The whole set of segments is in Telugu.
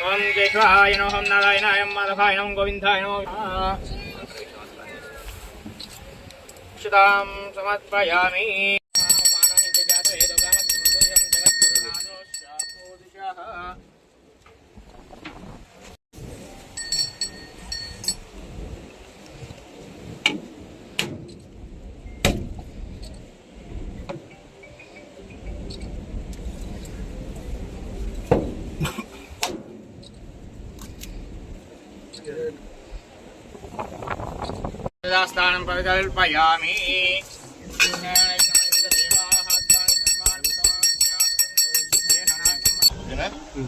ఓం జయశ్వాయ నమో ఓం నారాయణాయ మాధవాయ నమో గోవిందాయ నమో సుతాం సమర్పయామి. మానాని జాతవేద గామ జగత్తునాదో శాపోదిశః यदास्तानं परिकल्पयामि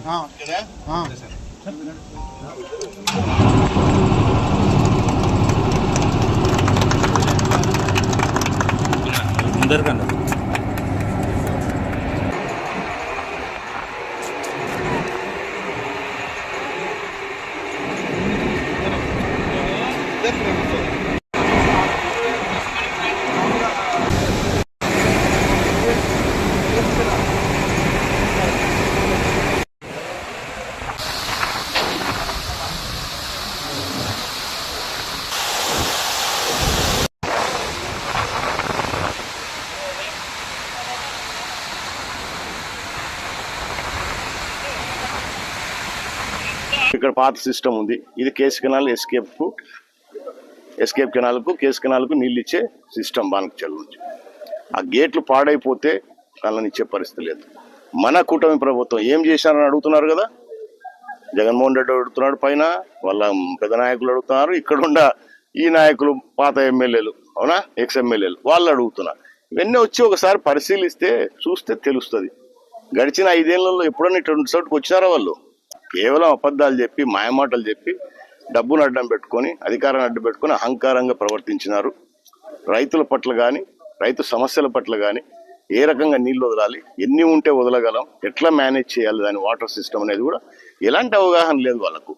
हाँ हाँ अंदर का ఇక్కడ పాత సిస్టమ్ ఉంది. ఇది కేసు కెనాల్ ఎస్కేప్కు ఎస్కేప్ కెనాల్కు కేసు కెనాల్కు నీళ్ళు ఇచ్చే సిస్టమ్ బానకచల్ నుంచి ఆ గేట్లు పాడైపోతే కళ్ళనిచ్చే పరిస్థితి లేదు. మన కూటమి ప్రభుత్వం ఏం చేశారని అడుగుతున్నారు కదా? జగన్మోహన్ రెడ్డి అడుగుతున్నాడు పైన వాళ్ళ పెద్ద నాయకులు అడుగుతున్నారు ఇక్కడున్న ఈ నాయకులు పాత ఎమ్మెల్యేలు అవునా? ఎక్స్ ఎమ్మెల్యేలు వాళ్ళు అడుగుతున్నారు. ఇవన్నీ వచ్చి ఒకసారి పరిశీలిస్తే చూస్తే తెలుస్తుంది. గడిచిన ఐదేళ్ళలో ఎప్పుడన్నా ఇటువంటి చోటుకు వచ్చినారా వాళ్ళు? కేవలం అబద్ధాలు చెప్పి మాయమాటలు చెప్పి డబ్బును అడ్డం పెట్టుకొని అధికారాన్ని అడ్డం పెట్టుకొని అహంకారంగా ప్రవర్తించినారు. రైతుల పట్ల కానీ రైతు సమస్యల పట్ల కానీ ఏ రకంగా నీళ్ళు వదలాలి ఎన్ని ఉంటే వదలగలం ఎట్లా మేనేజ్ చేయాలి దాని వాటర్ సిస్టమ్ అనేది కూడా ఎలాంటి అవగాహన లేదు వాళ్ళకు.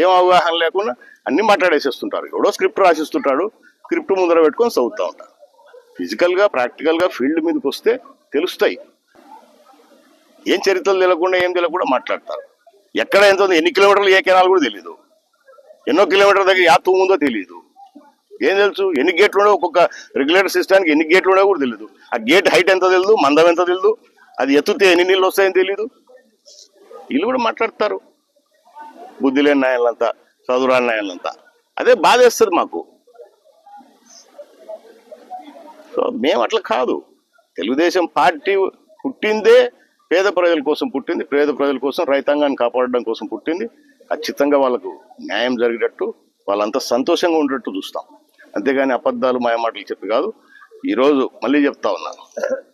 ఏం అవగాహన లేకుండా అన్ని మాట్లాడేసేస్తుంటారు. ఎవడో స్క్రిప్ట్ రాసిస్తుంటాడు స్క్రిప్ట్ ముందర పెట్టుకొని చదువుతూ ఉంటారు ఫిజికల్గా ప్రాక్టికల్గా ఫీల్డ్ మీదకి వస్తే తెలుస్తాయి. ఏం చరిత్రలు తెలియకుండా ఏం తెలియకుండా మాట్లాడతారు. ఎక్కడ ఎంత ఉంది ఎన్ని కిలోమీటర్లు ఏ కెనాల్ కూడా తెలియదు ఎన్నో కిలోమీటర్ దగ్గర యా ఉందో తెలియదు ఏం తెలుసు? ఎన్ని గేట్లు ఉండవు ఒక్కొక్క రెగ్యులేటర్ సిస్టానికి ఎన్ని గేట్లు ఉండవు కూడా తెలియదు ఆ గేట్ హైట్ ఎంత తెలియదు మందం ఎంత తెలియదు అది ఎత్తుతే ఎన్ని నీళ్ళు వస్తాయని తెలియదు వీళ్ళు కూడా మాట్లాడతారు. బుద్ధి లేని నాయనంతా చదువురాని నాయనంతా అదే బాధేస్తుంది మాకు. సో మేము అట్లా కాదు. తెలుగుదేశం పార్టీ పుట్టిందే పేద ప్రజల కోసం పుట్టింది. పేద ప్రజల కోసం రైతాంగాన్ని కాపాడడం కోసం పుట్టింది. ఖచ్చితంగా వాళ్ళకు న్యాయం జరిగేటట్టు వాళ్ళంతా సంతోషంగా ఉండేటట్టు చూస్తాం. అంతేగాని అబద్ధాలు మాయమాటలు చెప్పి కాదు. ఈరోజు మళ్ళీ చెప్తా ఉన్నాను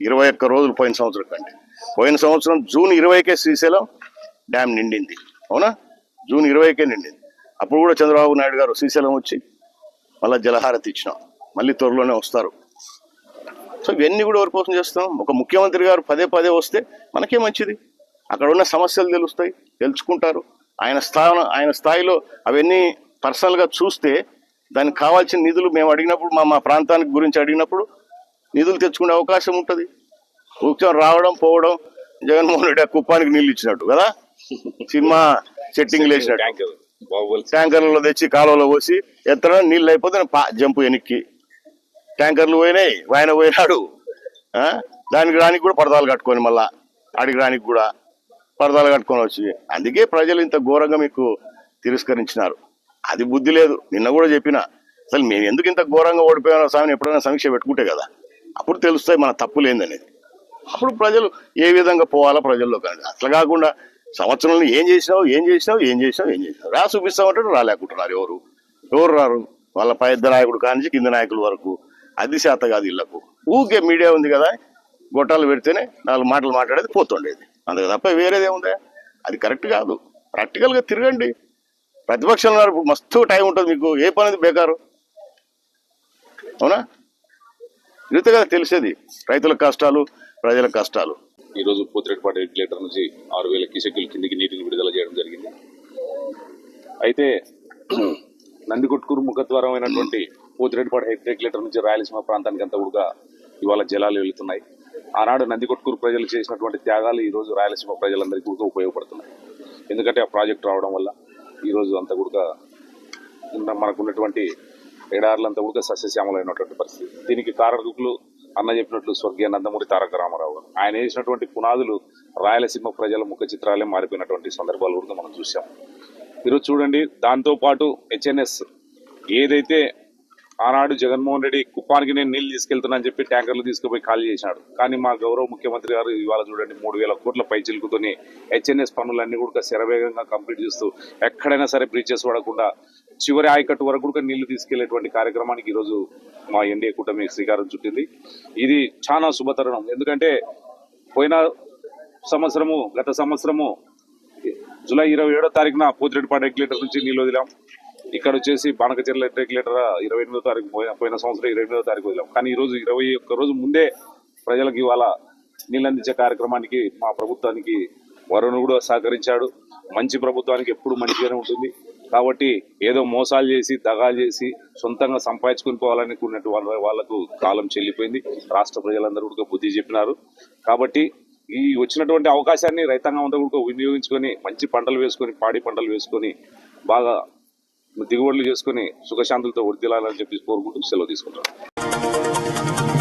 ఇరవై ఒక్క రోజులు పోయిన సంవత్సరం కంటే. పోయిన సంవత్సరం జూన్ ఇరవైకే శ్రీశైలం డ్యామ్ నిండింది. అవునా? జూన్ ఇరవైకే నిండింది. అప్పుడు కూడా చంద్రబాబు నాయుడు గారు శ్రీశైలం వచ్చి మళ్ళీ జలహారతి ఇచ్చినాం. మళ్ళీ త్వరలోనే వస్తారు. సో ఇవన్నీ కూడా ఎవరి కోసం చేస్తాం ఒక ముఖ్యమంత్రి గారు పదే పదే వస్తే మనకే మంచిది. అక్కడ ఉన్న సమస్యలు తెలుస్తాయి తెలుసుకుంటారు. ఆయన స్థానం ఆయన స్థాయిలో అవన్నీ పర్సనల్గా చూస్తే దానికి కావాల్సిన నిధులు మేము అడిగినప్పుడు మా మా ప్రాంతానికి గురించి అడిగినప్పుడు నిధులు తెచ్చుకునే అవకాశం ఉంటుంది. కూర్చొని రావడం పోవడం జగన్మోహన్ రెడ్డి ఆ కుప్పానికి నీళ్ళు ఇచ్చినట్టు కదా? సినిమా సెట్టింగ్ వేసినట్టు. ట్యాంకర్లలో తెచ్చి కాలువలో పోసి ఎత్తడం నీళ్ళు అయిపోతే జంపు వెనక్కి. ట్యాంకర్లు పోయినాయి ఆయన పోయినాడు. దానికి రానికి కూడా పరదాలు కట్టుకొని మళ్ళా ఆడికి రానికి కూడా పరదాలు కట్టుకొని వచ్చి. అందుకే ప్రజలు ఇంత ఘోరంగా మీకు తిరస్కరించినారు. అది బుద్ధి లేదు. నిన్న కూడా చెప్పిన. అసలు మేము ఎందుకు ఇంత ఘోరంగా ఓడిపోయామో స్వామిని ఎప్పుడైనా సమీక్ష పెట్టుకుంటే కదా. అప్పుడు తెలుస్తాయి మన తప్పు లేదనేది. అప్పుడు ప్రజలు ఏ విధంగా పోవాలా ప్రజల్లో కానీ. అట్లా కాకుండా సంవత్సరంలో ఏం చేసినావు ఏం చేసినావు ఏం చేసినావు ఏం చేసినావు. రా చూపిస్తామంటే రాలేకుంటున్నారు ఎవరు. ఎవరు రారు? వాళ్ళ పెద్ద నాయకుడు కానించి కింద నాయకుల వరకు అది శాత కాదు ఇళ్ళకు ఊకే మీడియా ఉంది కదా గొట్టాలు పెడితేనే నాలుగు మాటలు మాట్లాడేది పోతుండేది. అందుకు తప్ప వేరేదే అది కరెక్ట్ కాదు. ప్రాక్టికల్గా తిరగండి. ప్రతిపక్షంలో ఉన్నారు మస్తు టైం ఉంటుంది మీకు. ఏ పని ఉంది బేకారు. అవునా? ఇదితే కదా తెలిసేది రైతుల కష్టాలు ప్రజల కష్టాలు. ఈరోజు రోజు పోతిరెడ్డిపాటి రెగ్యులేటర్ నుంచి ఆరు వేల క్యూసెక్కుల కిందికి నీటిని విడుదల చేయడం జరిగింది. అయితే నందికొట్కూరు ముఖద్వారం అయినటువంటి పోతిరెడ్డిపాడు హెడ్ రెగ్యులేటర్ నుంచి రాయలసీమ ప్రాంతానికి అంతా కూడా ఇవాళ జలాలు వెళుతున్నాయి. ఆనాడు నందికొట్కూరు ప్రజలు చేసినటువంటి త్యాగాలు ఈరోజు రాయలసీమ ప్రజలందరికీ కూడా ఉపయోగపడుతున్నాయి. ఎందుకంటే ఆ ప్రాజెక్ట్ రావడం వల్ల ఈరోజు అంత అంతా కూడా మనకున్నటువంటి మనకు ఎడారులంతా కూడా సస్యశ్యామలైనటువంటి పరిస్థితి. దీనికి కారకులు అన్న చెప్పినట్లు స్వర్గీయ నందమూరి తారక రామారావు గారు. ఆయన వేసినటువంటి పునాదులు రాయలసీమ ప్రజల ముఖ చిత్రాలే మారిపోయినటువంటి సందర్భాలు కూడా మనం చూసాం ఈరోజు చూడండి దాంతో పాటు హెచ్ఎన్ఎస్ ఏదైతే ఆనాడు జగన్మోహన్ రెడ్డి కుప్పానికి నేను నీళ్ళు తీసుకెళ్తున్నా అని చెప్పి ట్యాంకర్లు తీసుకుపోయి ఖాళీ చేశాడు. కానీ మా గౌరవ ముఖ్యమంత్రి గారు ఇవాళ చూడండి మూడు వేల కోట్ల పై చిలుకుతోని హెచ్ఎన్ఎస్ పనులన్నీ కూడా శరవేగంగా కంప్లీట్ చేస్తూ ఎక్కడైనా సరే బ్రీచెస్ పడకుండా చివరి ఆయకట్టు వరకు కూడా నీళ్ళు తీసుకెళ్ళేటువంటి కార్యక్రమానికి ఈరోజు మా ఎన్డీఏ కూటమి శ్రీకారం చుట్టింది. ఇది చాలా శుభతరుణం. ఎందుకంటే పోయిన సంవత్సరము గత సంవత్సరము జూలై ఇరవై ఏడో తారీఖున పోతిరెడ్డిపాడు రెగ్యులేటర్ నుంచి నీళ్ళు వదిలాం. ఇక్కడ వచ్చేసి బానకచెర్ల రెగ్యులేటర్ ఇరవై ఎనిమిదో తారీఖు పోయిన పోయిన సంవత్సరం ఇరవై ఎనిమిదో తారీఖు వదిలాం. కానీ ఈ రోజు ఇరవై ఒక్క రోజు ముందే ప్రజలకు ఇవాళ నీళ్ళు అందించే కార్యక్రమానికి మా ప్రభుత్వానికి వరుణ్ కూడా సహకరించాడు. మంచి ప్రభుత్వానికి ఎప్పుడు మంచిగానే ఉంటుంది. కాబట్టి ఏదో మోసాలు చేసి దగాలు చేసి సొంతంగా సంపాదించుకుని పోవాలనుకున్నట్టు వాళ్ళ వాళ్ళకు కాలం చెల్లిపోయింది. రాష్ట్ర ప్రజలందరూ కూడా బుద్ధి చెప్పినారు. కాబట్టి ఈ వచ్చినటువంటి అవకాశాన్ని రైతాంగం అంతా కూడా వినియోగించుకొని మంచి పంటలు వేసుకొని పాడి పంటలు వేసుకొని బాగా దిగుబడులు చేసుకొని సుఖశాంతులతో వర్దిలాలని చెప్పి కోరుకుంటూ సెలవు తీసుకుంటాను